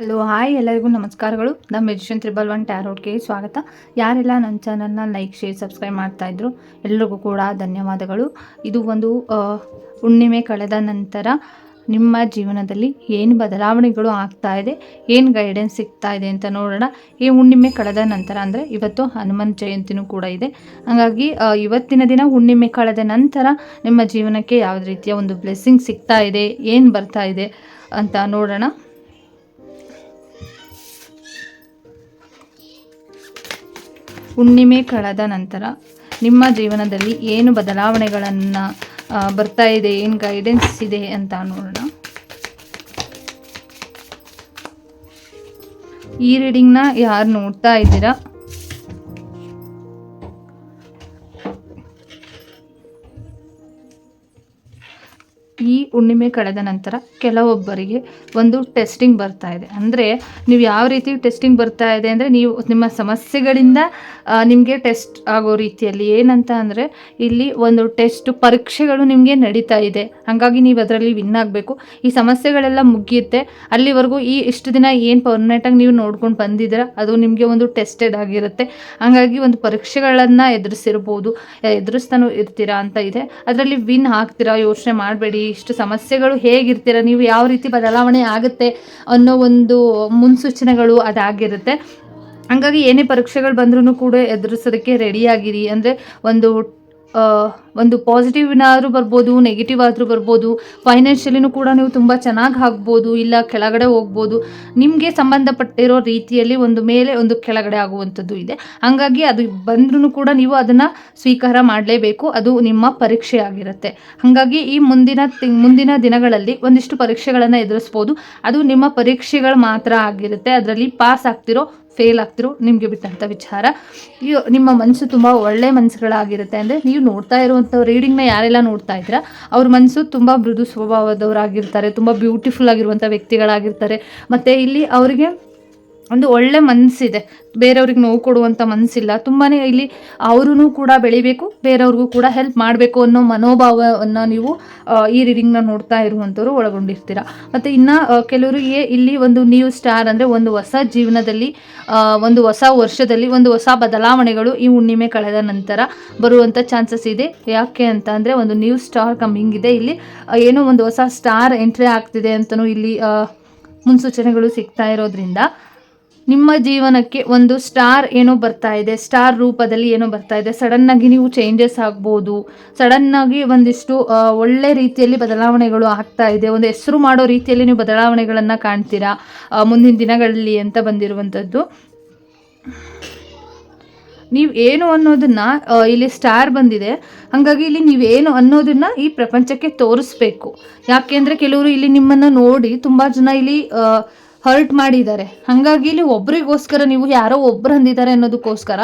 Hello, hi ಎಲ್ಲರಿಗೂ ನಮಸ್ಕಾರಗಳು. ನಮ್ಮ ಮೆಜಿಷನ್ ತ್ರಿಬಲ್ ಒನ್ ಟ್ಯಾರೋಟ್ಗೆ ಸ್ವಾಗತ. ಯಾರೆಲ್ಲ ನನ್ನ ಚಾನಲ್ನ ಲೈಕ್ ಶೇರ್ ಸಬ್ಸ್ಕ್ರೈಬ್ ಮಾಡ್ತಾ ಇದ್ರು, ಎಲ್ರಿಗೂ ಕೂಡ ಧನ್ಯವಾದಗಳು. ಇದು ಒಂದು ಹುಣ್ಣಿಮೆ ಕಳೆದ ನಂತರ ನಿಮ್ಮ ಜೀವನದಲ್ಲಿ ಏನು ಬದಲಾವಣೆಗಳು ಆಗ್ತಾ ಇದೆ, ಏನು ಗೈಡೆನ್ಸ್ ಸಿಗ್ತಾ ಇದೆ ಅಂತ ನೋಡೋಣ. ಈ ಹುಣ್ಣಿಮೆ ಕಳೆದ ನಂತರ ಅಂದರೆ ಇವತ್ತು ಹನುಮನ್ ಜಯಂತಿನೂ ಕೂಡ ಇದೆ. ಹಾಗಾಗಿ ಇವತ್ತಿನ ದಿನ ಹುಣ್ಣಿಮೆ ಕಳೆದ ನಂತರ ನಿಮ್ಮ ಜೀವನಕ್ಕೆ ಯಾವ ರೀತಿಯ ಒಂದು ಬ್ಲೆಸ್ಸಿಂಗ್ ಸಿಗ್ತಾ ಇದೆ, ಏನು ಬರ್ತಾ ಇದೆ ಅಂತ ನೋಡೋಣ. ಹುಣ್ಣಿಮೆ ಕಳೆದ ನಂತರ ನಿಮ್ಮ ಜೀವನದಲ್ಲಿ ಏನು ಬದಲಾವಣೆಗಳನ್ನು ಬರ್ತಾ ಇದೆ, ಏನು ಗೈಡೆನ್ಸ್ ಇದೆ ಅಂತ ನೋಡೋಣ. ಈ ರೀಡಿಂಗ್ನ ಯಾರು ನೋಡ್ತಾ ಇದ್ದೀರಾ? ಈ ಹುಣ್ಣಿಮೆ ಕಳೆದ ನಂತರ ಕೆಲವೊಬ್ಬರಿಗೆ ಒಂದು ಟೆಸ್ಟಿಂಗ್ ಬರ್ತಾ ಇದೆ. ಅಂದರೆ ನೀವು ಯಾವ ರೀತಿ ಟೆಸ್ಟಿಂಗ್ ಬರ್ತಾ ಇದೆ ಅಂದರೆ ನೀವು ನಿಮ್ಮ ಸಮಸ್ಯೆಗಳಿಂದ ನಿಮಗೆ ಟೆಸ್ಟ್ ಆಗೋ ರೀತಿಯಲ್ಲಿ ಏನಂತ ಅಂದರೆ ಇಲ್ಲಿ ಒಂದು ಟೆಸ್ಟ್ ಪರೀಕ್ಷೆಗಳು ನಿಮಗೆ ನಡೀತಾ ಇದೆ. ಹಾಗಾಗಿ ನೀವು ಅದರಲ್ಲಿ ವಿನ್ ಆಗಬೇಕು. ಈ ಸಮಸ್ಯೆಗಳೆಲ್ಲ ಮುಗಿಯುತ್ತೆ. ಅಲ್ಲಿವರೆಗೂ ಈ ಇಷ್ಟು ದಿನ ಏನು ಪರ್ಮನೆಂಟಾಗಿ ನೀವು ನೋಡ್ಕೊಂಡು ಬಂದಿದ್ದೀರ, ಅದು ನಿಮಗೆ ಒಂದು ಟೆಸ್ಟೆಡ್ ಆಗಿರುತ್ತೆ. ಹಾಗಾಗಿ ಒಂದು ಪರೀಕ್ಷೆಗಳನ್ನು ಎದುರಿಸಿರ್ಬೋದು. ಎದುರಿಸ್ತಾನೂ ಇರ್ತೀರಾ ಅಂತ ಇದೆ. ಅದರಲ್ಲಿ ವಿನ್ ಆಗ್ತೀರಾ ಯೋಚನೆ ಮಾಡಬೇಡಿ. ಇಷ್ಟು ಸಮಸ್ಯೆಗಳು ಹೇಗಿರ್ತೀರ, ನೀವು ಯಾವ ರೀತಿ ಬದಲಾವಣೆ ಆಗುತ್ತೆ ಅನ್ನೋ ಒಂದು ಮುನ್ಸೂಚನೆಗಳು ಅದಾಗಿರುತ್ತೆ. ಹಂಗಾಗಿ ಏನೇ ಪರೀಕ್ಷೆಗಳು ಬಂದ್ರೂ ಕೂಡ ಎದುರಿಸೋದಕ್ಕೆ ರೆಡಿಯಾಗಿರಿ ಅಂದರೆ ಒಂದು ಒಂದು ಪಾಸಿಟಿವ್ನಾದ್ರೂ ಬರ್ಬೋದು ನೆಗೆಟಿವ್ ಆದರೂ ಬರ್ಬೋದು ಫೈನಾನ್ಷಿಯಲಿನೂ ಕೂಡ ನೀವು ತುಂಬ ಚೆನ್ನಾಗಿ ಆಗ್ಬೋದು, ಇಲ್ಲ ಕೆಳಗಡೆ ಹೋಗ್ಬೋದು. ನಿಮಗೆ ಸಂಬಂಧಪಟ್ಟಿರೋ ರೀತಿಯಲ್ಲಿ ಒಂದು ಮೇಲೆ ಒಂದು ಕೆಳಗಡೆ ಆಗುವಂಥದ್ದು ಇದೆ. ಹಾಗಾಗಿ ಅದು ಬಂದ್ರೂ ಕೂಡ ನೀವು ಅದನ್ನು ಸ್ವೀಕಾರ ಮಾಡಲೇಬೇಕು. ಅದು ನಿಮ್ಮ ಪರೀಕ್ಷೆ ಆಗಿರುತ್ತೆ. ಹಾಗಾಗಿ ಈ ಮುಂದಿನ ಮುಂದಿನ ದಿನಗಳಲ್ಲಿ ಒಂದಿಷ್ಟು ಪರೀಕ್ಷೆಗಳನ್ನು ಎದುರಿಸ್ಬೋದು. ಅದು ನಿಮ್ಮ ಪರೀಕ್ಷೆಗಳು ಮಾತ್ರ ಆಗಿರುತ್ತೆ. ಅದರಲ್ಲಿ ಪಾಸ್ ಆಗ್ತಿರೋ ಫೇಲ್ ಆಗ್ತಿರೋ ನಿಮಗೆ ಬಿಟ್ಟಂಥ ವಿಚಾರ. ನಿಮ್ಮ ಮನಸ್ಸು ತುಂಬ ಒಳ್ಳೆ ಮನಸ್ಸುಗಳಾಗಿರುತ್ತೆ ಅಂದರೆ ನೀವು ನೋಡ್ತಾ ಇರುವಂಥ ರೀಡಿಂಗ್ನ ಯಾರೆಲ್ಲ ನೋಡ್ತಾ ಇದ್ದೀರಾ, ಅವ್ರ ಮನಸ್ಸು ತುಂಬ ಮೃದು ಸ್ವಭಾವದವರಾಗಿರ್ತಾರೆ, ತುಂಬ ಬ್ಯೂಟಿಫುಲ್ ಆಗಿರುವಂಥ ವ್ಯಕ್ತಿಗಳಾಗಿರ್ತಾರೆ. ಮತ್ತು ಇಲ್ಲಿ ಅವರಿಗೆ ಒಂದು ಒಳ್ಳೆ ಮನಸ್ಸಿದೆ ಬೇರೆಯವ್ರಿಗೆ ನೋವು ಕೊಡುವಂಥ ಮನಸ್ಸಿಲ್ಲ ತುಂಬಾ ಇಲ್ಲಿ ಅವರೂ ಕೂಡ ಬೆಳಿಬೇಕು, ಬೇರೆಯವ್ರಿಗೂ ಕೂಡ ಹೆಲ್ಪ್ ಮಾಡಬೇಕು ಅನ್ನೋ ಮನೋಭಾವವನ್ನು ನೀವು ಈ ರೀಡಿಂಗ್ನ ನೋಡ್ತಾ ಇರುವಂಥವ್ರು ಒಳಗೊಂಡಿರ್ತೀರ. ಮತ್ತು ಇನ್ನು ಕೆಲವರಿಗೆ ಇಲ್ಲಿ ಒಂದು ನ್ಯೂ ಸ್ಟಾರ್ ಅಂದರೆ ಒಂದು ಹೊಸ ಜೀವನದಲ್ಲಿ ಒಂದು ಹೊಸ ವರ್ಷದಲ್ಲಿ, ಒಂದು ಹೊಸ ಬದಲಾವಣೆಗಳು ಈ ಹುಣ್ಣಿಮೆ ಕಳೆದ ನಂತರ ಬರುವಂಥ ಚಾನ್ಸಸ್ ಇದೆ. ಯಾಕೆ ಅಂತ ಅಂದರೆ ಒಂದು ನ್ಯೂ ಸ್ಟಾರ್ ಕಮ್ಮಿಂಗ್ ಇದೆ. ಇಲ್ಲಿ ಏನೋ ಒಂದು ಹೊಸ ಸ್ಟಾರ್ ಎಂಟ್ರಿ ಆಗ್ತಿದೆ ಅಂತಲೂ ಇಲ್ಲಿ ಮುನ್ಸೂಚನೆಗಳು ಸಿಗ್ತಾ ಇರೋದ್ರಿಂದ. ನಿಮ್ಮ ಜೀವನಕ್ಕೆ ಒಂದು ಸ್ಟಾರ್ ಏನೋ ಬರ್ತಾ ಇದೆ, ಸ್ಟಾರ್ ರೂಪದಲ್ಲಿ ಏನೋ ಬರ್ತಾ ಇದೆ, ಸಡನ್ನಾಗಿ ನೀವು ಚೇಂಜಸ್ ಆಗ್ಬೋದು, ಸಡನ್ನಾಗಿ ಒಂದಿಷ್ಟು ಒಳ್ಳೆ ರೀತಿಯಲ್ಲಿ ಬದಲಾವಣೆಗಳು ಆಗ್ತಾ ಇದೆ, ಒಂದು ಹೆಸರು ಮಾಡೋ ರೀತಿಯಲ್ಲಿ ನೀವು ಬದಲಾವಣೆಗಳನ್ನು ಕಾಣ್ತೀರಾ ಮುಂದಿನ ದಿನಗಳಲ್ಲಿ ಅಂತ ಬಂದಿರುವಂಥದ್ದು. ನೀವು ಏನು ಅನ್ನೋದನ್ನ ಇಲ್ಲಿ ಸ್ಟಾರ್ ಬಂದಿದೆ, ಹಾಗಾಗಿ ಇಲ್ಲಿ ನೀವೇನು ಅನ್ನೋದನ್ನ ಈ ಪ್ರಪಂಚಕ್ಕೆ ತೋರಿಸ್ಬೇಕು. ಯಾಕೆಂದ್ರೆ ಕೆಲವರು ಇಲ್ಲಿ ನಿಮ್ಮನ್ನ ನೋಡಿ ತುಂಬಾ ಜನ ಇಲ್ಲಿ ಹರ್ಟ್ ಮಾಡಿದ್ದಾರೆ. ಹಾಗಾಗಿ ಇಲ್ಲಿ ಒಬ್ರಿಗೋಸ್ಕರ ನೀವು ಯಾರೋ ಒಬ್ರು ಅಂದಿದ್ದಾರೆ ಅನ್ನೋದಕ್ಕೋಸ್ಕರ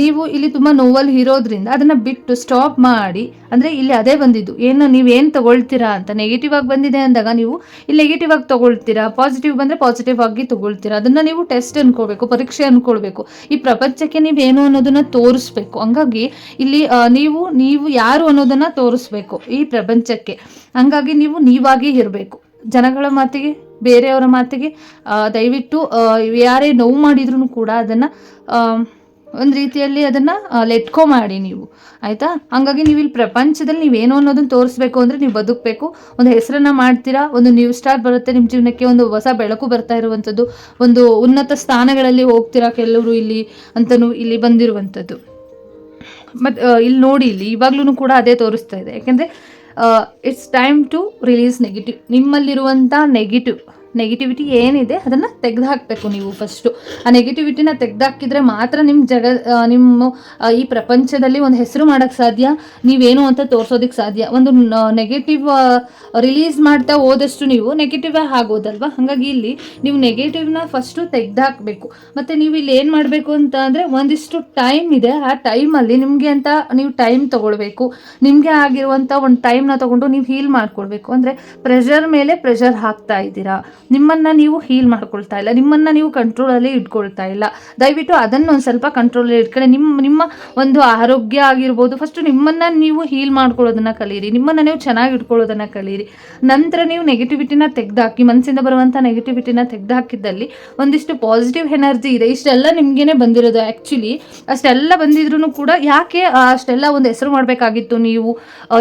ನೀವು ಇಲ್ಲಿ ತುಂಬ ನೋವಲ್ಲಿ ಇರೋದ್ರಿಂದ ಅದನ್ನ ಬಿಟ್ಟು ಸ್ಟಾಪ್ ಮಾಡಿ, ಅಂದ್ರೆ ಇಲ್ಲಿ ಅದೇ ಬಂದಿದ್ದು. ಏನು, ನೀವೇನು ತಗೊಳ್ತೀರಾ ಅಂತ ನೆಗೆಟಿವ್ ಆಗಿ ಬಂದಿದೆ ಅಂದಾಗ ನೀವು ಇಲ್ಲಿ ನೆಗೆಟಿವ್ ಆಗಿ ತಗೊಳ್ತೀರಾ ಪಾಸಿಟಿವ್ ಬಂದ್ರೆ ಪಾಸಿಟಿವ್ ಆಗಿ ತಗೊಳ್ತೀರಾ, ಅದನ್ನ ನೀವು ಟೆಸ್ಟ್ ಅನ್ಕೋಬೇಕು ಪರೀಕ್ಷೆ ಅಂದ್ಕೊಳ್ಬೇಕು ಈ ಪ್ರಪಂಚಕ್ಕೆ ಏನು ಅನ್ನೋದನ್ನ ತೋರಿಸ್ಬೇಕು. ಹಂಗಾಗಿ ಇಲ್ಲಿ ನೀವು ನೀವು ಯಾರು ಅನ್ನೋದನ್ನ ತೋರಿಸ್ಬೇಕು ಈ ಪ್ರಪಂಚಕ್ಕೆ. ಹಂಗಾಗಿ ನೀವು ನೀವಾಗಿ ಇರಬೇಕು. ಜನಗಳ ಮಾತಿಗೆ ಬೇರೆಯವರ ಮಾತಿಗೆ ದಯವಿಟ್ಟು ಯಾರೇ ನೋವು ಮಾಡಿದ್ರು ಕೂಡ ಅದನ್ನು ಒಂದು ರೀತಿಯಲ್ಲಿ ಅದನ್ನು ಲೆಟ್ಕೋ ಮಾಡಿ ನೀವು. ಆಯಿತಾ? ಹಂಗಾಗಿ ನೀವು ಇಲ್ಲಿ ಪ್ರಪಂಚದಲ್ಲಿ ನೀವೇನು ಅನ್ನೋದನ್ನು ತೋರಿಸ್ಬೇಕು ಅಂದರೆ ನೀವು ಬದುಕಬೇಕು. ಒಂದು ಹೆಸರನ್ನ ಮಾಡ್ತೀರಾ? ಒಂದು ನ್ಯೂ ಸ್ಟಾರ್ ಬರುತ್ತೆ ನಿಮ್ಮ ಜೀವನಕ್ಕೆ, ಒಂದು ಹೊಸ ಬೆಳಕು ಬರ್ತಾ ಇರುವಂಥದ್ದು, ಒಂದು ಉನ್ನತ ಸ್ಥಾನಗಳಲ್ಲಿ ಹೋಗ್ತೀರಾ ಕೆಲವರು ಇಲ್ಲಿ ಅಂತಲೂ ಇಲ್ಲಿ ಬಂದಿರುವಂಥದ್ದು. ಮತ್ತು ಇಲ್ಲಿ ನೋಡಿ ಇಲ್ಲಿ ಇವಾಗ್ಲೂ ಕೂಡ ಅದೇ ತೋರಿಸ್ತಾ ಇದೆ. ಯಾಕೆಂದರೆ it's time to release negative ನಿಮ್ಮಲ್ಲಿರುವಂಥ negative negativity ಏನಿದೆ, ಅದನ್ನು ತೆಗೆದುಹಾಕಬೇಕು ನೀವು ಫಸ್ಟು ಆ ನೆಗೆಟಿವಿಟಿನ ತೆಗೆದುಹಾಕಿದ್ರೆ ಮಾತ್ರ ನಿಮ್ಮ ಜಗ ನಿಮ್ಮ ಈ ಪ್ರಪಂಚದಲ್ಲಿ ಒಂದು ಹೆಸರು ಮಾಡೋಕ್ಕೆ ಸಾಧ್ಯ, ನೀವೇನು ಅಂತ ತೋರಿಸೋದಕ್ಕೆ ಸಾಧ್ಯ. ಒಂದು ನೆಗೆಟಿವ್ ರಿಲೀಸ್ ಮಾಡ್ತಾ ಹೋದಷ್ಟು ನೀವು ನೆಗೆಟಿವ್ ಆಗೋದಲ್ವಾ? ಹಾಗಾಗಿ ಇಲ್ಲಿ ನೀವು ನೆಗೆಟಿವ್ನ ಫಸ್ಟು ತೆಗೆದುಹಾಕಬೇಕು ಮತ್ತು ನೀವು ಇಲ್ಲಿ ಏನು ಮಾಡಬೇಕು ಅಂತ ಅಂದರೆ ಒಂದಿಷ್ಟು ಟೈಮ್ ಇದೆ. ಆ ಟೈಮಲ್ಲಿ ನಿಮಗೆ ಅಂತ ನೀವು ಟೈಮ್ ತೊಗೊಳ್ಬೇಕು. ನಿಮಗೆ ಆಗಿರುವಂಥ ಒಂದು ಟೈಮ್ನ ತೊಗೊಂಡು ನೀವು ಹೀಲ್ ಮಾಡ್ಕೊಳ್ಬೇಕು. ಅಂದರೆ ಪ್ರೆಷರ್ ಮೇಲೆ ಪ್ರೆಷರ್ ಹಾಕ್ತಾ ಇದ್ದೀರಾ. ನಿಮ್ಮನ್ನು ನೀವು ಹೀಲ್ ಮಾಡ್ಕೊಳ್ತಾ ಇಲ್ಲ, ನಿಮ್ಮನ್ನು ನೀವು ಕಂಟ್ರೋಲಲ್ಲಿ ಇಟ್ಕೊಳ್ತಾ ಇಲ್ಲ. ದಯವಿಟ್ಟು ಅದನ್ನು ಒಂದು ಸ್ವಲ್ಪ ಕಂಟ್ರೋಲಲ್ಲಿ ಇಟ್ಕೊಳ್ಳಿ. ನಿಮ್ಮ ನಿಮ್ಮ ಒಂದು ಆರೋಗ್ಯ ಆಗಿರ್ಬೋದು ಫಸ್ಟು ನಿಮ್ಮನ್ನು ನೀವು ಹೀಲ್ ಮಾಡ್ಕೊಳ್ಳೋದನ್ನು ಕಲೀರಿ ನಿಮ್ಮನ್ನು ನೀವು ಚೆನ್ನಾಗಿ ಇಟ್ಕೊಳ್ಳೋದನ್ನು ಕಲೀರಿ ನಂತರ ನೀವು ನೆಗೆಟಿವಿಟಿನ ತೆಗೆದುಹಾಕಿ ಮನಸ್ಸಿಂದ ಬರುವಂಥ ನೆಗೆಟಿವಿಟಿನ ತೆಗೆದುಹಾಕಿದ್ದಲ್ಲಿ ಒಂದಿಷ್ಟು ಪಾಸಿಟಿವ್ ಎನರ್ಜಿ ಇದೆ. ಇಷ್ಟೆಲ್ಲ ನಿಮಗೇನೆ ಬಂದಿರೋದು. ಆ್ಯಕ್ಚುಲಿ ಅಷ್ಟೆಲ್ಲ ಬಂದಿದ್ರು ಕೂಡ ಯಾಕೆ ಅಷ್ಟೆಲ್ಲ ಒಂದು ಹೆಸರು ಮಾಡಬೇಕಾಗಿತ್ತು? ನೀವು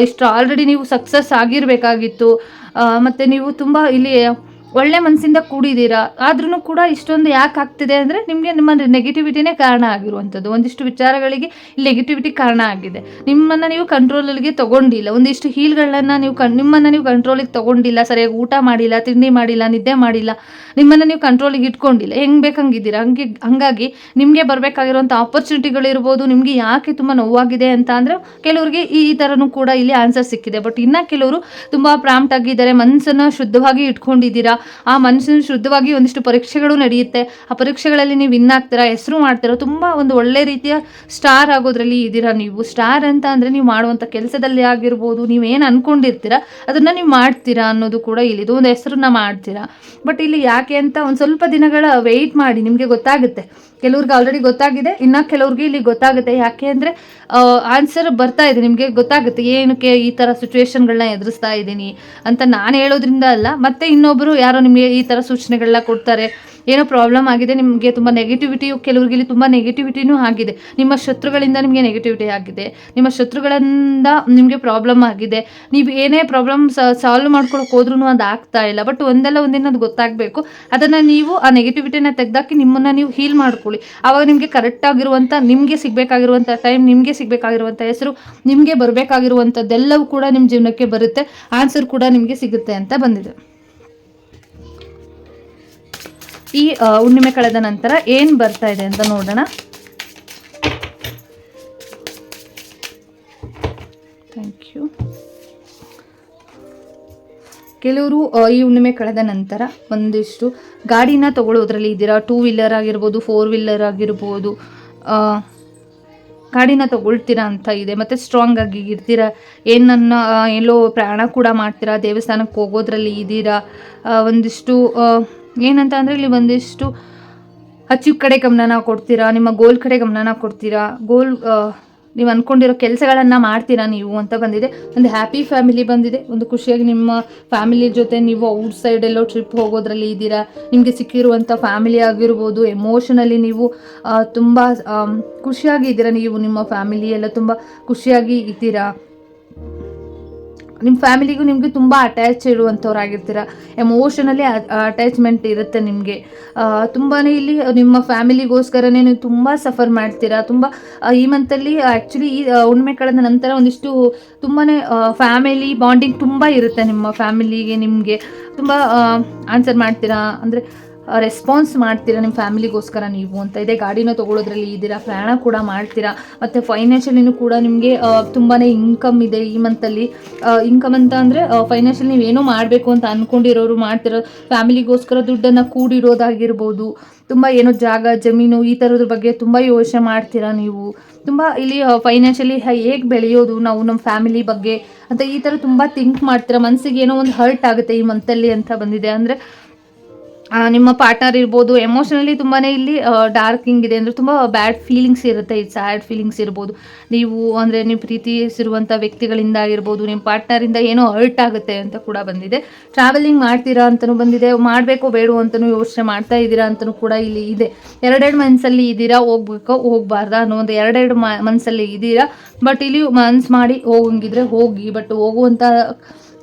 ಇಷ್ಟು ಆಲ್ರೆಡಿ ನೀವು ಸಕ್ಸಸ್ ಆಗಿರಬೇಕಾಗಿತ್ತು. ಮತ್ತು ನೀವು ತುಂಬ ಇಲ್ಲಿ ಒಳ್ಳೆ ಮನಸ್ಸಿಂದ ಕೂಡಿದ್ದೀರಾ? ಆದ್ರೂ ಕೂಡ ಇಷ್ಟೊಂದು ಯಾಕೆ ಆಗ್ತಿದೆ ಅಂದರೆ ನಿಮಗೆ ನಿಮ್ಮ ನೆಗೆಟಿವಿಟಿನೇ ಕಾರಣ ಆಗಿರುವಂಥದ್ದು. ಒಂದಿಷ್ಟು ವಿಚಾರಗಳಿಗೆ ನೆಗೆಟಿವಿಟಿ ಕಾರಣ ಆಗಿದೆ. ನಿಮ್ಮನ್ನು ನೀವು ಕಂಟ್ರೋಲಿಗೆ ತಗೊಂಡಿಲ್ಲ. ಒಂದಿಷ್ಟು ಹೀಲ್ಗಳನ್ನ ನೀವು ಕಣ್ ನಿಮ್ಮನ್ನು ನೀವು ಕಂಟ್ರೋಲಿಗೆ ತಗೊಂಡಿಲ್ಲ. ಸರಿಯಾಗಿ ಊಟ ಮಾಡಿಲ್ಲ, ತಿಂಡಿ ಮಾಡಿಲ್ಲ, ನಿದ್ದೆ ಮಾಡಿಲ್ಲ. ನಿಮ್ಮನ್ನು ನೀವು ಕಂಟ್ರೋಲಿಗೆ ಇಟ್ಕೊಂಡಿಲ್ಲ. ಹೆಂಗೆ ಬೇಕಂಗಿದ್ದೀರಾ ಹಂಗೆ, ಹಂಗಾಗಿ ನಿಮಗೆ ಬರಬೇಕಾಗಿರುವಂಥ ಆಪರ್ಚುನಿಟಿಗಳಿರ್ಬೋದು ನಿಮಗೆ ಯಾಕೆ ತುಂಬ ನೋವಾಗಿದೆ ಅಂತ ಅಂದರೆ ಕೆಲವರಿಗೆ ಈ ಥರನೂ ಕೂಡ ಇಲ್ಲಿ ಆನ್ಸರ್ ಸಿಕ್ಕಿದೆ. ಬಟ್ ಇನ್ನು ಕೆಲವರು ತುಂಬ ಪ್ರಾಂಪ್ಟ್ ಆಗಿದ್ದಾರೆ ಮನಸ್ಸನ್ನು ಶುದ್ಧವಾಗಿ ಇಟ್ಕೊಂಡಿದ್ದೀರಾ? ಆ ಮನಸ್ಸಿನ ಶುದ್ಧವಾಗಿ ಒಂದಿಷ್ಟು ಪರೀಕ್ಷೆಗಳು ನಡೆಯುತ್ತೆ. ಆ ಪರೀಕ್ಷೆಗಳಲ್ಲಿ ನೀವು ವಿನ್ ಆಗ್ತೀರಾ, ಹೆಸರು ಮಾಡ್ತೀರಾ, ತುಂಬ ಒಂದು ಒಳ್ಳೆ ರೀತಿಯ ಸ್ಟಾರ್ ಆಗೋದ್ರಲ್ಲಿ ಇದ್ದೀರಾ ನೀವು. ಸ್ಟಾರ್ ಅಂತ ಅಂದರೆ ನೀವು ಮಾಡುವಂಥ ಕೆಲಸದಲ್ಲಿ ಆಗಿರ್ಬೋದು, ನೀವೇನು ಅನ್ಕೊಂಡಿರ್ತೀರಾ, ಅದನ್ನು ನೀವು ಮಾಡ್ತೀರಾ ಅನ್ನೋದು ಕೂಡ ಇಲ್ಲಿ ಇದು ಒಂದು ಹೆಸರನ್ನ ಮಾಡ್ತೀರಾ. ಬಟ್ ಇಲ್ಲಿ ಯಾಕೆ ಅಂತ ಒಂದು ಸ್ವಲ್ಪ ದಿನಗಳ ವೆಯ್ಟ್ ಮಾಡಿ, ನಿಮಗೆ ಗೊತ್ತಾಗುತ್ತೆ. ಕೆಲವ್ರಿಗೆ ಆಲ್ರೆಡಿ ಗೊತ್ತಾಗಿದೆ. ಇನ್ನ ಕೆಲವ್ರಿಗೆ ಇಲ್ಲಿ ಗೊತ್ತಾಗುತ್ತೆ. ಯಾಕೆ ಅಂದರೆ ಆನ್ಸರ್ ಬರ್ತಾ ಇದೆ. ನಿಮಗೆ ಗೊತ್ತಾಗುತ್ತೆ. ಏನಕ್ಕೆ ಈ ಥರ ಸಿಚುವೇಶನ್ಗಳನ್ನ ಎದುರಿಸ್ತಾ ಇದ್ದೀನಿ ಅಂತ ನಾನು ಹೇಳೋದ್ರಿಂದ ಅಲ್ಲ. ಮತ್ತೆ ಇನ್ನೊಬ್ಬರು ಯಾರೋ ನಿಮಗೆ ಈ ತರ ಸೂಚನೆಗಳನ್ನ ಕೊಡ್ತಾರೆ. ಏನೋ ಪ್ರಾಬ್ಲಮ್ ಆಗಿದೆ, ನಿಮಗೆ ತುಂಬ ನೆಗೆಟಿವಿಟಿಯು ಕೆಲವರಿಗೆ ಇಲ್ಲಿ ತುಂಬ ನೆಗೆಟಿವಿಟಿನೂ ಆಗಿದೆ. ನಿಮ್ಮ ಶತ್ರುಗಳಿಂದ ನಿಮಗೆ ನೆಗೆಟಿವಿಟಿ ಆಗಿದೆ. ನಿಮ್ಮ ಶತ್ರುಗಳಿಂದ ನಿಮಗೆ ಪ್ರಾಬ್ಲಮ್ ಆಗಿದೆ. ನೀವು ಏನೇ ಪ್ರಾಬ್ಲಮ್ ಸಾಲ್ವ್ ಮಾಡ್ಕೊಳಕ್ಕೆ ಹೋದ್ರೂ ಅದು ಆಗ್ತಾ ಇಲ್ಲ. ಬಟ್ ಒಂದಲ್ಲ ಒಂದಿನ ಅದು ಗೊತ್ತಾಗಬೇಕು. ಅದನ್ನು ನೀವು ಆ ನೆಗೆಟಿವಿಟಿನ ತೆಗೆದಾಕಿ ನಿಮ್ಮನ್ನು ನೀವು ಹೀಲ್ ಮಾಡ್ಕೊಳ್ಳಿ. ಆವಾಗ ನಿಮಗೆ ಕರೆಕ್ಟ್ ಆಗಿರುವಂಥ ನಿಮಗೆ ಸಿಗಬೇಕಾಗಿರುವಂಥ ಟೈಮ್ ನಿಮಗೆ ಸಿಗಬೇಕಾಗಿರುವಂಥ ಹೆಸರು, ನಿಮಗೆ ಬರಬೇಕಾಗಿರುವಂಥದ್ದೆಲ್ಲವೂ ಕೂಡ ನಿಮ್ಮ ಜೀವನಕ್ಕೆ ಬರುತ್ತೆ. ಆನ್ಸರ್ ಕೂಡ ನಿಮಗೆ ಸಿಗುತ್ತೆ ಅಂತ ಬಂದಿದೆ. ಈ ಹುಣ್ಣಿಮೆ ಕಳೆದ ನಂತರ ಏನು ಬರ್ತಾ ಇದೆ ಅಂತ ನೋಡೋಣ. ಥ್ಯಾಂಕ್ ಯು ಕೆಲವರು ಈ ಹುಣ್ಣಿಮೆ ಕಳೆದ ನಂತರ ಒಂದಿಷ್ಟು ಗಾಡಿನ ತಗೊಳ್ಳೋದ್ರಲ್ಲಿ ಇದ್ದೀರಾ ಟೂ ವೀಲರ್ ಆಗಿರ್ಬೋದು ಫೋರ್ ವೀಲರ್ ಆಗಿರ್ಬೋದು ಗಾಡಿನ ತಗೊಳ್ತೀರಾ ಅಂತ ಇದೆ. ಮತ್ತು ಸ್ಟ್ರಾಂಗ್ ಆಗಿ ಇರ್ತೀರಾ? ಏನನ್ನ ನನ್ನ ಎಲ್ಲೋ ಪ್ರಯಾಣ ಕೂಡ ಮಾಡ್ತೀರಾ? ದೇವಸ್ಥಾನಕ್ಕೆ ಹೋಗೋದ್ರಲ್ಲಿ ಇದ್ದೀರಾ ಒಂದಿಷ್ಟು ಏನಂತ ಅಂದರೆ ಇಲ್ಲಿ ಒಂದಿಷ್ಟು ಅಚೀವ್ ಕಡೆ ಗಮನನ ಕೊಡ್ತೀರಾ, ನಿಮ್ಮ ಗೋಲ್ ಕಡೆ ಗಮನನ ಕೊಡ್ತೀರಾ ಗೋಲ್ ನೀವು ಅಂದ್ಕೊಂಡಿರೋ ಕೆಲಸಗಳನ್ನು ಮಾಡ್ತೀರಾ ನೀವು ಅಂತ ಬಂದಿದೆ. ಒಂದು ಹ್ಯಾಪಿ ಫ್ಯಾಮಿಲಿ ಬಂದಿದೆ. ಒಂದು ಖುಷಿಯಾಗಿ ನಿಮ್ಮ ಫ್ಯಾಮಿಲಿ ಜೊತೆ ನೀವು ಔಟ್ ಸೈಡ್ ಎಲ್ಲೋ ಟ್ರಿಪ್ ಹೋಗೋದ್ರಲ್ಲಿ ಇದ್ದೀರಾ. ನಿಮಗೆ ಸಿಕ್ಕಿರುವಂಥ ಫ್ಯಾಮಿಲಿ ಆಗಿರ್ಬೋದು ಎಮೋಷನಲಿ ನೀವು ತುಂಬ ಖುಷಿಯಾಗಿ ಇದ್ದೀರಾ. ನೀವು ನಿಮ್ಮ ಫ್ಯಾಮಿಲಿ ಎಲ್ಲ ತುಂಬ ಖುಷಿಯಾಗಿ ಇದ್ದೀರಾ. ನಿಮ್ಮ ಫ್ಯಾಮಿಲಿಗೂ ನಿಮಗೆ ತುಂಬ ಅಟ್ಯಾಚ್ ಇರುವಂಥವ್ರಾಗಿರ್ತೀರ ಎಮೋಷನಲಿ ಅಟ್ಯಾಚ್ಮೆಂಟ್ ಇರುತ್ತೆ ನಿಮಗೆ. ತುಂಬಾ ಇಲ್ಲಿ ನಿಮ್ಮ ಫ್ಯಾಮಿಲಿಗೋಸ್ಕರನೇ ನೀವು ತುಂಬ ಸಫರ್ ಮಾಡ್ತೀರಾ. ತುಂಬ ಈ ಮಂತಲ್ಲಿ ಆ್ಯಕ್ಚುಲಿ ಈ ಉಣ್ಮೆ ಕಳೆದ ನಂತರ ಒಂದಿಷ್ಟು ತುಂಬಾ ಫ್ಯಾಮಿಲಿ ಬಾಂಡಿಂಗ್ ತುಂಬ ಇರುತ್ತೆ ನಿಮ್ಮ ಫ್ಯಾಮಿಲಿಗೆ ನಿಮಗೆ. ತುಂಬ ಆನ್ಸರ್ ಮಾಡ್ತೀರಾ? ಅಂದರೆ ರೆಸ್ಪಾನ್ಸ್ ಮಾಡ್ತೀರಾ ನಿಮ್ಮ ಫ್ಯಾಮಿಲಿಗೋಸ್ಕರ ನೀವು ಅಂತ? ಇದೆ ಗಾಡಿನ ತೊಗೊಳೋದ್ರಲ್ಲಿ ಇದ್ದೀರಾ, ಪ್ರಯಾಣ ಕೂಡ ಮಾಡ್ತೀರಾ, ಮತ್ತು ಫೈನಾನ್ಷಿಯಲಿನೂ ಕೂಡ ನಿಮಗೆ ತುಂಬಾ ಇನ್ಕಮ್ ಇದೆ ಈ ಮಂತಲ್ಲಿ ಇನ್ಕಮ್ ಅಂತ ಅಂದರೆ ಫೈನಾನ್ಷಿಯಲ್ ನೀವೇನೋ ಮಾಡಬೇಕು ಅಂತ ಅಂದ್ಕೊಂಡಿರೋರು ಮಾಡ್ತಿರೋ, ಫ್ಯಾಮಿಲಿಗೋಸ್ಕರ ದುಡ್ಡನ್ನು ಕೂಡಿಡೋದಾಗಿರ್ಬೋದು ತುಂಬ ಏನೋ ಜಾಗ, ಜಮೀನು ಈ ಥರದ ಬಗ್ಗೆ ತುಂಬ ಯೋಚನೆ ಮಾಡ್ತೀರಾ ನೀವು? ತುಂಬ ಇಲ್ಲಿ ಫೈನಾನ್ಷಿಯಲಿ ಹೇಗೆ ಬೆಳೆಯೋದು ನಾವು ನಮ್ಮ ಫ್ಯಾಮಿಲಿ ಬಗ್ಗೆ? ಅಂತ ಈ ಥರ ತುಂಬ ಥಿಂಕ್ ಮಾಡ್ತೀರಾ ಮನಸ್ಸಿಗೆ ಏನೋ ಒಂದು ಹರ್ಟ್ ಆಗುತ್ತೆ ಈ ಮಂತಲ್ಲಿ ಅಂತ ಬಂದಿದೆ. ಅಂದರೆ ನಿಮ್ಮ ಪಾರ್ಟ್ನರ್ ಇರ್ಬೋದು. ಎಮೋಷನಲಿ ತುಂಬಾ ಇಲ್ಲಿ ಡಾರ್ಕಿಂಗ್ ಇದೆ ಅಂದರೆ ತುಂಬ ಬ್ಯಾಡ್ ಫೀಲಿಂಗ್ಸ್ ಇರುತ್ತೆ. ಈ ಸ್ಯಾಡ್ ಫೀಲಿಂಗ್ಸ್ ಇರ್ಬೋದು. ನೀವು ಅಂದರೆ ನೀವು ಪ್ರೀತಿಸಿರುವಂಥ ವ್ಯಕ್ತಿಗಳಿಂದ ಆಗಿರ್ಬೋದು ನಿಮ್ಮ ಪಾರ್ಟ್ನರಿಂದ ಏನೋ ಹರ್ಟ್ ಆಗುತ್ತೆ ಅಂತ ಕೂಡ ಬಂದಿದೆ. ಟ್ರಾವೆಲಿಂಗ್ ಮಾಡ್ತೀರಾ ಅಂತಲೂ ಬಂದಿದೆ. ಮಾಡಬೇಕೋ ಬೇಡ ಅಂತಲೂ ಯೋಚನೆ ಮಾಡ್ತಾ ಇದ್ದೀರಾ ಅಂತಲೂ ಕೂಡ ಇಲ್ಲಿ ಇದೆ. ಎರಡೆರಡು ಮನಸ್ಸಲ್ಲಿ ಇದ್ದೀರಾ? ಹೋಗ್ಬೇಕೋ? ಹೋಗಬಾರ್ದಾ? ಅನ್ನೋ ಒಂದು ಎರಡೆರಡು ಮನಸ್ಸಲ್ಲಿ ಇದ್ದೀರಾ? ಬಟ್ ಇಲ್ಲಿ ಮನ್ಸು ಮಾಡಿ ಹೋಗಂಗಿದ್ರೆ ಹೋಗಿ ಬಟ್ ಹೋಗುವಂಥ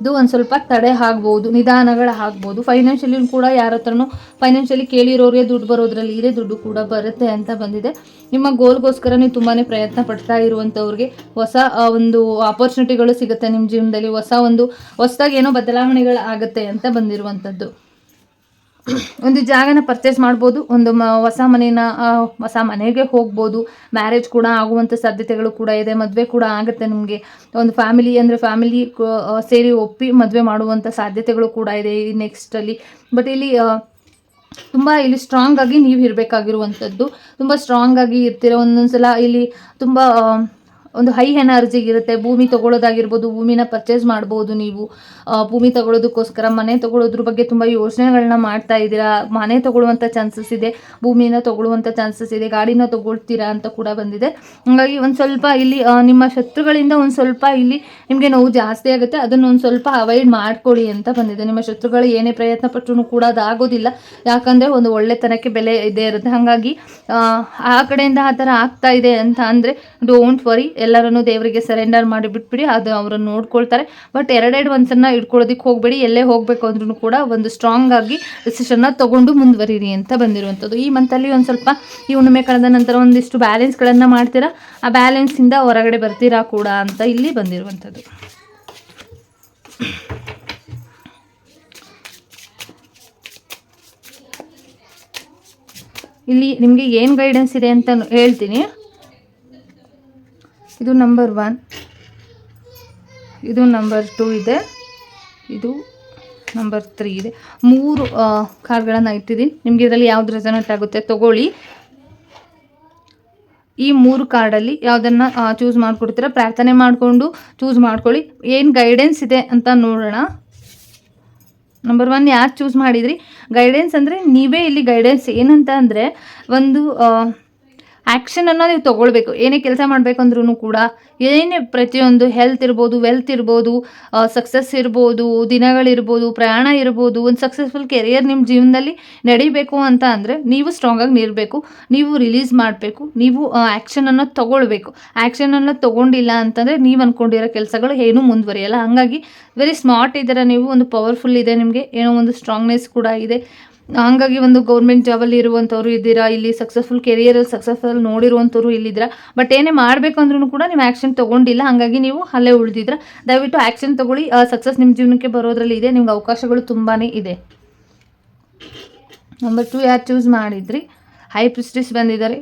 ಇದು ಒಂದು ಸ್ವಲ್ಪ ತಡೆ ಆಗ್ಬೋದು, ನಿಧಾನಗಳು ಆಗ್ಬೋದು. ಫೈನಾನ್ಷಿಯಲಿ ಕೂಡ ಯಾರ ಹತ್ರನೂ ಫೈನಾನ್ಷಿಯಲಿ ಕೇಳಿರೋರಿಗೆ ದುಡ್ಡು ಬರೋದ್ರಲ್ಲಿ ಇದೇ ದುಡ್ಡು ಕೂಡ ಬರುತ್ತೆ ಅಂತ ಬಂದಿದೆ. ನಿಮ್ಮ ಗೋಲ್ಗೋಸ್ಕರ ನೀವು ತುಂಬಾ ಪ್ರಯತ್ನ ಪಡ್ತಾ ಇರುವಂಥವ್ರಿಗೆ ಹೊಸ ಒಂದು ಆಪರ್ಚುನಿಟಿಗಳು ಸಿಗುತ್ತೆ ನಿಮ್ಮ ಜೀವನದಲ್ಲಿ, ಹೊಸ ಒಂದು, ಹೊಸದಾಗಿ ಏನೋ ಬದಲಾವಣೆಗಳು ಆಗುತ್ತೆ ಅಂತ ಬಂದಿರುವಂಥದ್ದು ಒಂದು ಜಾಗನ ಪರ್ಚೇಸ್ ಮಾಡ್ಬೋದು, ಒಂದು ಮ, ಹೊಸ ಮನೇನ ಹೊಸ ಮನೆಗೆ ಹೋಗ್ಬೋದು. ಮ್ಯಾರೇಜ್ ಕೂಡ ಆಗುವಂಥ ಸಾಧ್ಯತೆಗಳು ಕೂಡ ಇದೆ, ಮದುವೆ ಕೂಡ ಆಗುತ್ತೆ ನಿಮಗೆ. ಒಂದು ಫ್ಯಾಮಿಲಿ ಅಂದರೆ ಫ್ಯಾಮಿಲಿ ಸೇರಿ ಒಪ್ಪಿ ಮದುವೆ ಮಾಡುವಂಥ ಸಾಧ್ಯತೆಗಳು ಕೂಡ ಇದೆ ಈ ನೆಕ್ಸ್ಟಲ್ಲಿ ಬಟ್ ಇಲ್ಲಿ ತುಂಬ ಇಲ್ಲಿ ಸ್ಟ್ರಾಂಗ್ ಆಗಿ ನೀವು ಇರಬೇಕಾಗಿರುವಂಥದ್ದು ತುಂಬ ಸ್ಟ್ರಾಂಗ್ ಆಗಿ ಇರ್ತೀರ. ಒಂದೊಂದು ಸಲ ಇಲ್ಲಿ ತುಂಬ ಒಂದು ಹೈ ಎನರ್ಜಿ ಇರುತ್ತೆ. ಭೂಮಿ ತಗೊಳ್ಳೋದಾಗಿರ್ಬೋದು, ಭೂಮಿನ ಪರ್ಚೇಸ್ ಮಾಡ್ಬೋದು ನೀವು. ಭೂಮಿ ತಗೊಳ್ಳೋದಕ್ಕೋಸ್ಕರ ಮನೆ ತಗೊಳ್ಳೋದ್ರ ಬಗ್ಗೆ ತುಂಬ ಯೋಚನೆಗಳನ್ನ ಮಾಡ್ತಾ ಇದ್ದೀರಾ? ಮನೆ ತಗೊಳ್ಳುವಂಥ ಚಾನ್ಸಸ್ ಇದೆ, ಭೂಮಿನ ತಗೊಳ್ಳುವಂಥ ಚಾನ್ಸಸ್ ಇದೆ, ಗಾಡಿನ ತಗೊಳ್ತೀರಾ ಅಂತ ಕೂಡ ಬಂದಿದೆ. ಹಾಗಾಗಿ ಒಂದು ಸ್ವಲ್ಪ ಇಲ್ಲಿ ನಿಮ್ಮ ಶತ್ರುಗಳಿಂದ ಒಂದು ಸ್ವಲ್ಪ ಇಲ್ಲಿ ನಿಮಗೆ ನೋವು ಜಾಸ್ತಿ ಆಗುತ್ತೆ. ಅದನ್ನು ಒಂದು ಸ್ವಲ್ಪ ಅವಾಯ್ಡ್ ಮಾಡ್ಕೊಳ್ಳಿ ಅಂತ ಬಂದಿದೆ. ನಿಮ್ಮ ಶತ್ರುಗಳು ಏನೇ ಪ್ರಯತ್ನ ಪಟ್ಟರು ಕೂಡ ಅದಾಗೋದಿಲ್ಲ ಯಾಕಂದರೆ ಒಂದು ಒಳ್ಳೆತನಕ್ಕೆ ಬೆಲೆ ಇದೇ ಇರುತ್ತೆ. ಹಾಗಾಗಿ, ಆ ಕಡೆಯಿಂದ ಆ ಥರ ಆಗ್ತಾ ಇದೆ ಅಂತ ಅಂದರೆ ಡೋಂಟ್ ವರಿ ಎಲ್ಲರನ್ನು ದೇವರಿಗೆ ಸರೆಂಡರ್ ಮಾಡಿ ಬಿಟ್ಬಿಡಿ, ಅದು ಅವರನ್ನು ನೋಡ್ಕೊಳ್ತಾರೆ. ಬಟ್ ಎರಡೆರಡು ಒಂದ್ಸನ್ನ ಇಟ್ಕೊಳ್ಳೋದಕ್ಕೆ ಹೋಗಬೇಡಿ, ಎಲ್ಲೇ ಹೋಗಬೇಕು ಅಂದ್ರೂ ಕೂಡ ಒಂದು ಸ್ಟ್ರಾಂಗ್ ಆಗಿ ಡಿಸಿಷನ್ನ ತಗೊಂಡು ಮುಂದುವರಿರಿ ಅಂತ ಬಂದಿರುವಂಥದ್ದು. ಈ ಮಂತಲ್ಲಿ ಒಂದು ಸ್ವಲ್ಪ ಈ ಹುಣ್ಣಿಮೆ ಕಳೆದ ನಂತರ ಒಂದಿಷ್ಟು ಬ್ಯಾಲೆನ್ಸ್ಗಳನ್ನು ಮಾಡ್ತೀರಾ? ಆ ಬ್ಯಾಲೆನ್ಸಿಂದ ಹೊರಗಡೆ ಬರ್ತೀರಾ ಕೂಡ ಅಂತ ಇಲ್ಲಿ ಬಂದಿರುವಂಥದ್ದು. ಇಲ್ಲಿ ನಿಮಗೆ ಏನು ಗೈಡೆನ್ಸ್ ಇದೆ ಅಂತ ಹೇಳ್ತೀನಿ. ಇದು ನಂಬರ್ ಒನ್ ಇದು ನಂಬರ್ ಟೂ ಇದೆ. ಇದು ನಂಬರ್ ತ್ರೀ ಇದೆ. ಮೂರು ಕಾರ್ಡ್ಗಳನ್ನು ಇಟ್ಟಿದ್ದೀನಿ. ನಿಮಗೆ ಇದರಲ್ಲಿ ಯಾವ್ದು ರೆಸನೆಂಟ್ ಆಗುತ್ತೆ ತಗೊಳ್ಳಿ. ಈ ಮೂರು ಕಾರ್ಡಲ್ಲಿ ಯಾವುದನ್ನು ಚೂಸ್ ಮಾಡಿಕೊಡ್ತೀರಾ, ಪ್ರಾರ್ಥನೆ ಮಾಡಿಕೊಂಡು ಚೂಸ್ ಮಾಡ್ಕೊಳ್ಳಿ. ಏನು ಗೈಡೆನ್ಸ್ ಇದೆ ಅಂತ ನೋಡೋಣ. ನಂಬರ್ ಒನ್ ಯಾರು ಚೂಸ್ ಮಾಡಿದ್ರಿ? ಗೈಡೆನ್ಸ್ ಅಂದರೆ ನೀವೇ ಇಲ್ಲಿ ಗೈಡೆನ್ಸ್ ಏನಂತ ಅಂದರೆ ಒಂದು ಆ್ಯಕ್ಷನನ್ನು ನೀವು ತೊಗೊಳ್ಬೇಕು. ಏನೇ ಕೆಲಸ ಮಾಡಬೇಕಂದ್ರೂ ಕೂಡ ಏನೇ ಪ್ರತಿಯೊಂದು ಹೆಲ್ತ್ ಇರ್ಬೋದು ವೆಲ್ತ್ ಇರ್ಬೋದು ಸಕ್ಸಸ್ ಇರ್ಬೋದು, ದಿನಗಳಿರ್ಬೋದು, ಪ್ರಯಾಣ ಇರ್ಬೋದು, ಒಂದು ಸಕ್ಸಸ್ಫುಲ್ ಕೆರಿಯರ್ ನಿಮ್ಮ ಜೀವನದಲ್ಲಿ ನಡಿಬೇಕು ಅಂತ ಅಂದರೆ ನೀವು ಸ್ಟ್ರಾಂಗಾಗಿ ನಿಲ್ಲಬೇಕು ನೀವು ರಿಲೀಸ್ ಮಾಡಬೇಕು, ನೀವು ಆ್ಯಕ್ಷನನ್ನು ತೊಗೊಳ್ಬೇಕು. ಆ್ಯಕ್ಷನನ್ನು ತೊಗೊಂಡಿಲ್ಲ ಅಂತಂದರೆ ನೀವು ಅಂದ್ಕೊಂಡಿರೋ ಕೆಲಸಗಳು ಏನೂ ಮುಂದುವರಿಯಲ್ಲ. ಹಾಗಾಗಿ ವೆರಿ ಸ್ಮಾರ್ಟ್ ಇದ್ದರೆ ನೀವು, ಒಂದು ಪವರ್ಫುಲ್ ಇದೆ ನಿಮಗೆ, ಏನೋ ಒಂದು ಸ್ಟ್ರಾಂಗ್ನೆಸ್ ಕೂಡ ಇದೆ. ಹಂಗಾಗಿ ಒಂದು ಗೌರ್ಮೆಂಟ್ ಜಾಬಲ್ಲಿ ಇರುವಂಥವ್ರು ಇದ್ದೀರಾ? ಇಲ್ಲಿ ಸಕ್ಸಸ್ಫುಲ್ ಕೆರಿಯರ್ ಸಕ್ಸಸ್ಫುಲ್ ನೋಡಿರುವಂಥವ್ರು ಇಲ್ಲಿದ್ದೀರಾ? ಬಟ್ ಏನೇ ಮಾಡಬೇಕು ಅಂದ್ರೂ ಕೂಡ ನೀವು ಆ್ಯಕ್ಷನ್ ತೊಗೊಂಡಿಲ್ಲ. ಹಾಗಾಗಿ ನೀವು ಅಲ್ಲೇ ಉಳಿದಿದ್ರ ದಯವಿಟ್ಟು ಆ್ಯಕ್ಷನ್ ತೊಗೊಳ್ಳಿ. ಸಕ್ಸಸ್ ನಿಮ್ಮ ಜೀವನಕ್ಕೆ ಬರೋದ್ರಲ್ಲಿ ಇದೆ. ನಿಮ್ಗೆ ಅವಕಾಶಗಳು ತುಂಬಾ ಇದೆ. ನಂಬರ್ ಟು ಯಾರು ಚೂಸ್ ಮಾಡಿದ್ರಿ? ಹೈ ಪ್ರಿಸ್ಟಿಸ್ ಬಂದಿದ್ದಾರೆ.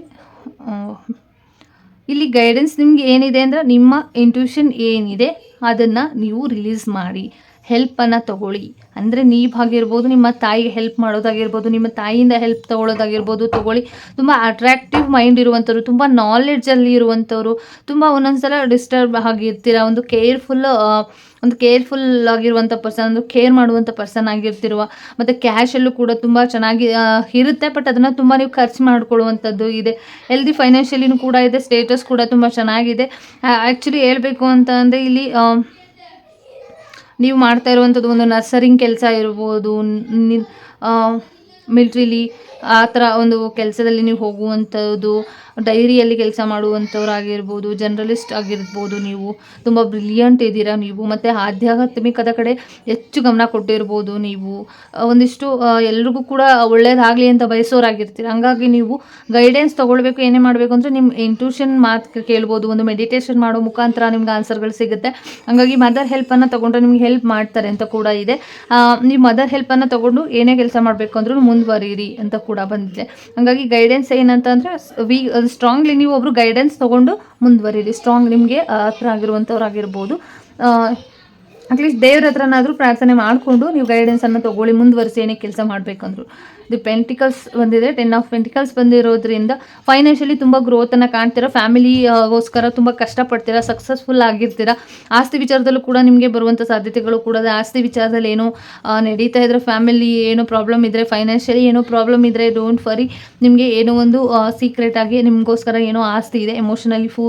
ಇಲ್ಲಿ ಗೈಡೆನ್ಸ್ ನಿಮ್ಗೆ ಏನಿದೆ ಅಂದರೆ ನಿಮ್ಮ ಇಂಟ್ಯೂಷನ್ ಏನಿದೆ, ಅದನ್ನು ನೀವು ರಿಲೀಸ್ ಮಾಡಿ. ಹೆಲ್ಪನ್ನು ತಗೊಳ್ಳಿ. ಅಂದರೆ ನೀವು ಆಗಿರ್ಬೋದು ನಿಮ್ಮ ತಾಯಿಗೆ ಹೆಲ್ಪ್ ಮಾಡೋದಾಗಿರ್ಬೋದು, ನಿಮ್ಮ ತಾಯಿಯಿಂದ ಹೆಲ್ಪ್ ತಗೊಳ್ಳೋದಾಗಿರ್ಬೋದು ತಗೊಳ್ಳಿ. ತುಂಬ ಅಟ್ರಾಕ್ಟಿವ್ ಮೈಂಡ್ ಇರುವಂಥವ್ರು, ತುಂಬ ನಾಲೆಡ್ಜಲ್ಲಿ ಇರುವಂಥವ್ರು, ತುಂಬ ಒಂದೊಂದ್ಸಲ ಡಿಸ್ಟರ್ಬ್ ಆಗಿರ್ತೀರ. ಒಂದು ಕೇರ್ಫುಲ್ ಒಂದು ಕೇರ್ಫುಲ್ ಆಗಿರುವಂಥ ಪರ್ಸನ್ ಒಂದು ಕೇರ್ ಮಾಡುವಂಥ ಪರ್ಸನ್ ಆಗಿರ್ತಿರುವ. ಮತ್ತು ಕ್ಯಾಶಲ್ಲೂ ಕೂಡ ತುಂಬ ಚೆನ್ನಾಗಿ ಇರುತ್ತೆ ಬಟ್ ಅದನ್ನು ತುಂಬ ನೀವು ಖರ್ಚು ಮಾಡ್ಕೊಳ್ಳುವಂಥದ್ದು ಇದೆ. ಹೆಲ್ದಿ ಫೈನಾನ್ಷಿಯಲಿನೂ ಕೂಡ ಇದೆ ಸ್ಟೇಟಸ್ ಕೂಡ ತುಂಬ ಚೆನ್ನಾಗಿದೆ. ಆ್ಯಕ್ಚುಲಿ ಹೇಳಬೇಕು ಅಂತ ಅಂದರೆ ಇಲ್ಲಿ ನೀವು ಮಾಡ್ತಾ ಇರುವಂಥದ್ದು ಒಂದು ನರ್ಸರಿಂಗ್ ಕೆಲಸ ಇರ್ಬೋದು ಮಿಲ್ಟ್ರಿಲಿ ಆ ಥರ ಒಂದು ಕೆಲಸದಲ್ಲಿ ನೀವು ಹೋಗುವಂಥದ್ದು ಡೈರಿಯಲ್ಲಿ ಕೆಲಸ ಮಾಡುವಂಥವ್ರಾಗಿರ್ಬೋದು, ಜರ್ನಲಿಸ್ಟ್ ಆಗಿರ್ಬೋದು, ನೀವು ತುಂಬ ಬ್ರಿಲಿಯಂಟ್ ಇದ್ದೀರಾ ನೀವು, ಮತ್ತು ಆಧ್ಯಾತ್ಮಿಕದ ಕಡೆ ಹೆಚ್ಚು ಗಮನ ಕೊಟ್ಟಿರ್ಬೋದು ನೀವು. ಒಂದಿಷ್ಟು ಎಲ್ರಿಗೂ ಕೂಡ ಒಳ್ಳೆಯದಾಗಲಿ ಅಂತ ಬಯಸೋರಾಗಿರ್ತೀರ. ಹಂಗಾಗಿ ನೀವು ಗೈಡೆನ್ಸ್ ತೊಗೊಳ್ಬೇಕು, ಏನೇ ಮಾಡಬೇಕು ಅಂದರೆ ನಿಮ್ಮ ಇಂಟ್ಯೂಷನ್ ಮಾತು ಕೇಳ್ಬೋದು, ಒಂದು ಮೆಡಿಟೇಷನ್ ಮಾಡೋ ಮುಖಾಂತರ ನಿಮ್ಗೆ ಆನ್ಸರ್ಗಳು ಸಿಗುತ್ತೆ. ಹಂಗಾಗಿ ಮದರ್ ಹೆಲ್ಪನ್ನು ತೊಗೊಂಡ್ರೆ ನಿಮ್ಗೆ ಹೆಲ್ಪ್ ಮಾಡ್ತಾರೆ ಅಂತ ಕೂಡ ಇದೆ. ನೀವು ಮದರ್ ಹೆಲ್ಪನ್ನು ತೊಗೊಂಡು ಏನೇ ಕೆಲಸ ಮಾಡಬೇಕು ಅಂದ್ರೂ ಮುಂದುವರಿಯಿರಿ ಅಂತ ಕೂಡ ಬಂದಿದೆ. ಹಾಗಾಗಿ ಗೈಡೆನ್ಸ್ ಏನಂತಂದರೆ ವಿ ಸ್ಟ್ರಾಂಗ್ಲಿ ನೀವು ಒಬ್ಬರು ಗೈಡೆನ್ಸ್ ತೊಗೊಂಡು ಮುಂದುವರಿರಿ. ಸ್ಟ್ರಾಂಗ್ ನಿಮಗೆ ಹತ್ರ ಆಗಿರುವಂಥವ್ರಾಗಿರ್ಬೋದು ಅಟ್ಲೀಸ್ಟ್ ದೇವ್ರ ಹತ್ರನಾದರೂ ಪ್ರಾರ್ಥನೆ ಮಾಡಿಕೊಂಡು ನೀವು ಗೈಡೆನ್ಸನ್ನು ತೊಗೊಳ್ಳಿ, ಮುಂದುವರಿಸಿ, ಏನೇ ಕೆಲಸ ಮಾಡಬೇಕಂದ್ರು. ದಿ ಪೆಂಟಿಕಲ್ಸ್ ಬಂದಿದೆ. ಟೆನ್ ಆಫ್ ಪೆಂಟಿಕಲ್ಸ್ ಬಂದಿರೋದ್ರಿಂದ ಫೈನಾನ್ಷಿಯಲಿ ತುಂಬ ಗ್ರೋತನ್ನು ಕಾಣ್ತೀರಾ ಫ್ಯಾಮಿಲಿಗೋಸ್ಕರ ತುಂಬ ಕಷ್ಟಪಡ್ತೀರಾ ಸಕ್ಸಸ್ಫುಲ್ ಆಗಿರ್ತೀರಾ? ಆಸ್ತಿ ವಿಚಾರದಲ್ಲೂ ಕೂಡ ನಿಮಗೆ ಬರುವಂಥ ಸಾಧ್ಯತೆಗಳು ಕೂಡ ಆಸ್ತಿ ವಿಚಾರದಲ್ಲಿ ಏನೋ ನಡೀತಾ ಇದ್ರೆ ಫ್ಯಾಮಿಲಿ ಏನೋ ಪ್ರಾಬ್ಲಮ್ ಇದ್ದರೆ ಫೈನಾನ್ಷಿಯಲಿ ಏನೋ ಪ್ರಾಬ್ಲಮ್ ಇದ್ದರೆ ಡೋಂಟ್ ಫರಿ ನಿಮಗೆ ಏನೋ ಒಂದು ಸೀಕ್ರೆಟ್ ಆಗಿ ನಿಮಗೋಸ್ಕರ ಏನೋ ಆಸ್ತಿ ಇದೆ. ಎಮೋಷನಲಿ ಫು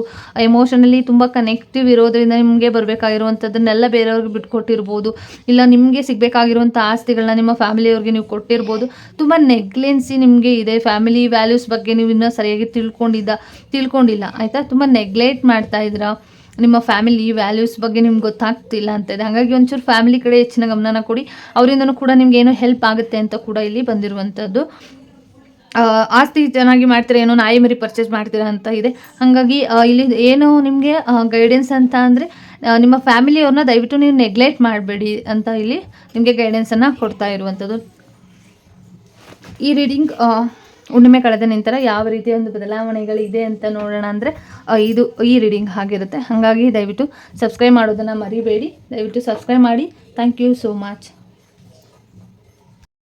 ಎಮೋಷನಲಿ ತುಂಬ ಕನೆಕ್ಟಿವ್ ಇರೋದ್ರಿಂದ ನಿಮಗೆ ಬರಬೇಕಾಗಿರುವಂಥದ್ದನ್ನೆಲ್ಲ ಬೇರೆಯವ್ರಿಗೆ ಬಿಟ್ಕೊಟ್ಟಿರ್ಬೋದು. ಇಲ್ಲ ನಿಮಗೆ ಸಿಗಬೇಕಾಗಿರುವಂಥ ಆಸ್ತಿಗಳನ್ನ ನಿಮ್ಮ ಫ್ಯಾಮಿಲಿಯವ್ರಿಗೆ ನೀವು ಕೊಟ್ಟಿರ್ಬೋದು. ತುಂಬ ನೆಗ್ಲೆನ್ಸಿ ನಿಮಗೆ ಇದೆ. ಫ್ಯಾಮಿಲಿ ವ್ಯಾಲ್ಯೂಸ್ ಬಗ್ಗೆ ನೀವು ಇನ್ನೂ ಸರಿಯಾಗಿ ತಿಳ್ಕೊಂಡಿದ್ದ, ತಿಳ್ಕೊಂಡಿಲ್ಲ. ಆಯಿತಾ? ತುಂಬ ನೆಗ್ಲೆಕ್ಟ್ ಮಾಡ್ತಾ ಇದ್ದೀರಾ? ನಿಮ್ಮ ಫ್ಯಾಮಿಲಿ ವ್ಯಾಲ್ಯೂಸ್ ಬಗ್ಗೆ ನಿಮ್ಗೆ ಗೊತ್ತಾಗ್ತಿಲ್ಲ ಅಂತ ಇದೆ. ಹಾಗಾಗಿ ಒಂಚೂರು ಫ್ಯಾಮಿಲಿ ಕಡೆ ಹೆಚ್ಚಿನ ಗಮನನ ಕೊಡಿ. ಅವರಿಂದನೂ ಕೂಡ ನಿಮ್ಗೆ ಏನೋ ಹೆಲ್ಪ್ ಆಗುತ್ತೆ ಅಂತ ಕೂಡ ಇಲ್ಲಿ ಬಂದಿರುವಂಥದ್ದು ಆಸ್ತಿ ಚೆನ್ನಾಗಿ ಮಾಡ್ತೀರ, ಏನೋ ನಾಯಿ ಮರಿ ಪರ್ಚೇಸ್ ಮಾಡ್ತೀರಾ ಅಂತ ಇದೆ. ಹಾಗಾಗಿ ಇಲ್ಲಿ ಏನು ನಿಮಗೆ ಗೈಡೆನ್ಸ್ ಅಂತ ಅಂದರೆ ನಿಮ್ಮ ಫ್ಯಾಮಿಲಿಯವ್ರನ್ನ ದಯವಿಟ್ಟು ನೀವು ನೆಗ್ಲೆಕ್ಟ್ ಮಾಡಬೇಡಿ ಅಂತ ಇಲ್ಲಿ ನಿಮಗೆ ಗೈಡೆನ್ಸನ್ನು ಕೊಡ್ತಾ ಇರುವಂಥದ್ದು ಈ ರೀಡಿಂಗ್ ಹುಣ್ಣಿಮೆ ಕಳೆದ ನಂತರ ಯಾವ ರೀತಿಯ ಒಂದು ಬದಲಾವಣೆಗಳಿದೆ ಅಂತ ನೋಡೋಣ ಅಂದರೆ ಇದು ಈ ರೀಡಿಂಗ್ ಆಗಿರುತ್ತೆ ಹಾಗಾಗಿ ದಯವಿಟ್ಟು ಸಬ್ಸ್ಕ್ರೈಬ್ ಮಾಡೋದನ್ನು ಮರಿಬೇಡಿ. ದಯವಿಟ್ಟು ಸಬ್ಸ್ಕ್ರೈಬ್ ಮಾಡಿ. Thank you so much.